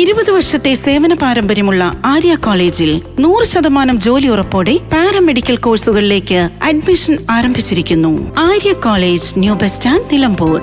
ഇരുപത് വർഷത്തെ സേവന പാരമ്പര്യമുള്ള ആര്യ കോളേജിൽ നൂറ് ശതമാനം ജോലി ഉറപ്പോടെ പാരാമെഡിക്കൽ കോഴ്സുകളിലേക്ക് അഡ്മിഷൻ ആരംഭിച്ചിരിക്കുന്നു. Arya college new bus stand Nilambur.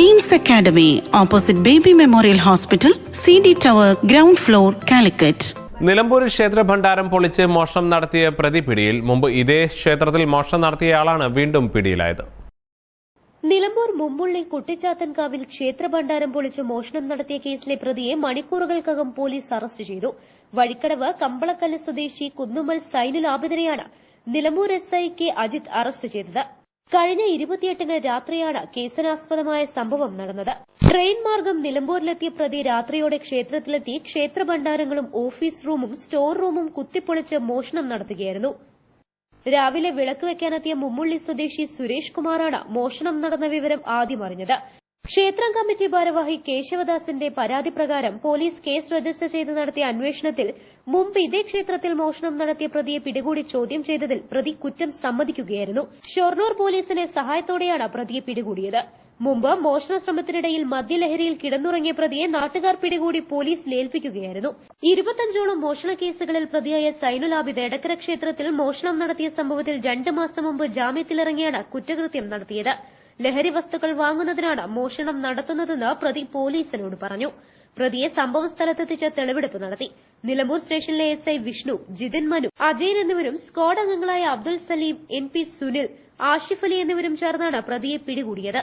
Aims academy opposite baby memorial hospital C D tower ground floor Calicut. Nilambur ക്ഷേത്ര ഭണ്ഡാരം പൊളിച്ച് മോഷണം നടത്തിയ പ്രതി പിടിയിൽ മുമ്പ് ഇതേ ക്ഷേത്രത്തിൽ മോഷണം നടത്തിയയാളാണ് വീണ്ടും പിടിയിലായത്. നിലമ്പൂർ മുമ്പുള്ളി കുട്ടിച്ചാത്തൻകാവിൽ ക്ഷേത്രഭണ്ഡാരം പൊളിച്ച് മോഷണം നടത്തിയ കേസിലെ പ്രതിയെ മണിക്കൂറുകൾക്കകം പോലീസ് അറസ്റ്റ് ചെയ്തു. വഴിക്കടവ് കമ്പളക്കല്ല് സ്വദേശി Kunnumal Zainul Nilambur S I K Ajith arrest ചെയ്തത്. കഴിഞ്ഞ ഇരുപത്തിയെട്ടിന് രാത്രിയാണ് കേസിനാസ്പദമായ സംഭവം നടന്നത്. ട്രെയിൻ മാർഗം നിലമ്പൂരിലെത്തിയ പ്രതി രാത്രിയോടെ ക്ഷേത്രത്തിലെത്തി ക്ഷേത്രഭണ്ഡാരങ്ങളും ഓഫീസ് റൂമും സ്റ്റോർ റൂമും കുത്തിപ്പൊളിച്ച് മോഷണം നടത്തുകയായിരുന്നു. രാവിലെ വിളക്ക് വെക്കാനെത്തിയ മുമ്മുള്ളി സ്വദേശി സുരേഷ് കുമാറാണ് മോഷണം നടന്ന വിവരം ആദ്യം അറിഞ്ഞത്. ക്ഷേത്രം കമ്മിറ്റി ഭാരവാഹി കേശവദാസിന്റെ പരാതി പ്രകാരം പോലീസ് കേസ് രജിസ്റ്റർ ചെയ്ത് നടത്തിയ അന്വേഷണത്തിൽ മുമ്പ് ഇതേ ക്ഷേത്രത്തിൽ മോഷണം നടത്തിയ പ്രതിയെ പിടികൂടി ചോദ്യം ചെയ്തതിൽ പ്രതി കുറ്റം സമ്മതിക്കുകയായിരുന്നു. ഷൊർണൂർ പോലീസിന്റെ സഹായത്തോടെയാണ് പ്രതിയെ പിടികൂടിയത്. മുമ്പ് മോഷണ ശ്രമത്തിനിടയിൽ മദ്യലഹരിയിൽ കിടന്നുറങ്ങിയ പ്രതിയെ നാട്ടുകാർ പിടികൂടി പോലീസിൽ ഏൽപ്പിക്കുകയായിരുന്നു. ഇരുപത്തഞ്ചോളം മോഷണ കേസുകളിൽ പ്രതിയായ സൈനുൽ ആബിദ് എടക്കര ക്ഷേത്രത്തിൽ മോഷണം നടത്തിയ സംഭവത്തിൽ രണ്ട് മാസം മുമ്പ് ജാമ്യത്തിലിറങ്ങിയാണ് കുറ്റകൃത്യം നടത്തിയത്. ലഹരി വസ്തുക്കൾ വാങ്ങുന്നതിനാണ് മോഷണം നടത്തുന്നതെന്ന് പ്രതി പോലീസിനോട് പറഞ്ഞു. പ്രതിയെ സംഭവസ്ഥലത്തെത്തിച്ച് തെളിവെടുപ്പ് നടത്തി. നിലമ്പൂർ സ്റ്റേഷനിലെ എസ് ഐ വിഷ്ണു ജിതിൻ മനു അജയൻ എന്നിവരും സ്ക്വാഡ് അംഗങ്ങളായ അബ്ദുൽ സലീം എൻ പി സുനിൽ ആഷിഫ് അലി എന്നിവരും ചേർന്നാണ് പ്രതിയെ പിടികൂടിയത്.